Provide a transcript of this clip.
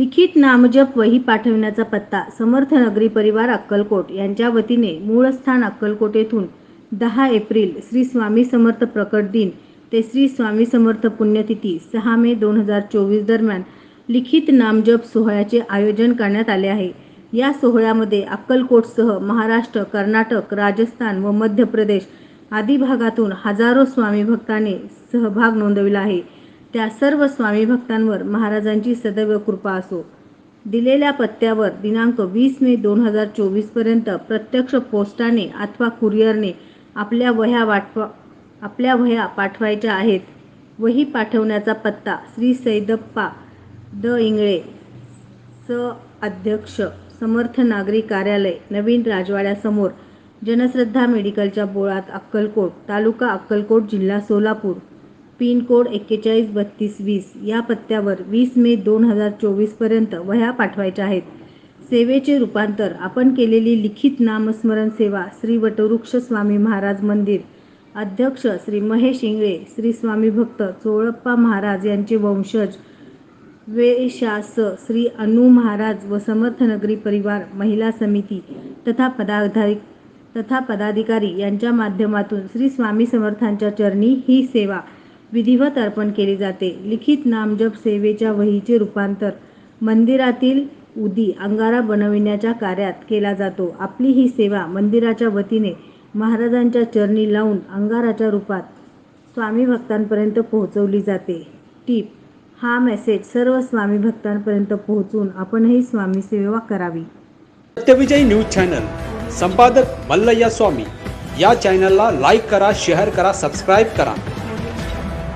लिखित नामजप वही पाठविण्याचा पत्ता समर्थ नगरी परिवार अक्कलकोट यांच्या वतीने मूळ स्थान अक्कलकोट येथून दहा एप्रिल श्री स्वामी समर्थ प्रकट दिन ते श्री स्वामी समर्थ पुण्यतिथी सहा मे दोन हजार चोवीस दरम्यान लिखित नामजप सोहळ्याचे आयोजन करण्यात आले आहे. या सोहळ्यामध्ये अक्कलकोटसह महाराष्ट्र कर्नाटक राजस्थान व मध्य प्रदेश आदी भागातून हजारो स्वामी भक्तांनी सहभाग नोंदविला आहे. त्या सर्व स्वामी भक्तांवर महाराजांची सदैव कृपा असो. दिलेल्या पत्त्यावर दिनांक वीस मे दोन हजार चोवीसपर्यंत प्रत्यक्ष पोस्टाने अथवा कुरिअरने आपल्या वह्या वाटवा आपल्या वह्या पाठवायच्या आहेत. वही पाठवण्याचा पत्ता श्री सैदप्पा द इंगळे स अध्यक्ष समर्थ नागरी कार्यालय नवीन राजवाड्यासमोर जनश्रद्धा मेडिकलच्या बोळात अक्कलकोट तालुका अक्कलकोट जिल्हा सोलापूर. पिनकोड एक्केचाळीस बत्तीस वीस या पत्त्यावर वीस मे दोन हजार चोवीसपर्यंत वह्या पाठवायच्या आहेत. सेवेचे रूपांतर आपण केलेली लिखित नामस्मरण सेवा श्री वटवृक्ष स्वामी महाराज मंदिर. अध्यक्ष श्री महेश इंगळे श्री स्वामी भक्त चोळप्पा महाराज यांचे वंशज. वेशास श्री अनु महाराज व समर्थनगरी परिवार महिला समिती तथा पदाधारी तथा पदाधिकारी यांच्या माध्यमातून श्री स्वामी समर्थांच्या चरणी ही सेवा विधिवत अर्पण केली जाते. लिखित नामजप सेवेच्या वहीचे रूपांतर. मंदिरातील उदी अंगारा बनविण्याच्या कार्यात केला जातो. आपली ही सेवा मंदिराच्या वतीने महाराजांच्या चरणी लावून अंगाराच्या रूपात स्वामी भक्तांपर्यंत पोहोचवली जाते. टीप हा मेसेज सर्व स्वामी भक्तांपर्यंत पोहोचून आपणही स्वामी सेवा करावी. Satyavijay news channel. संपादक मल्लय्या स्वामी. या चॅनलला लाईक करा शेअर करा सबस्क्राईब करा.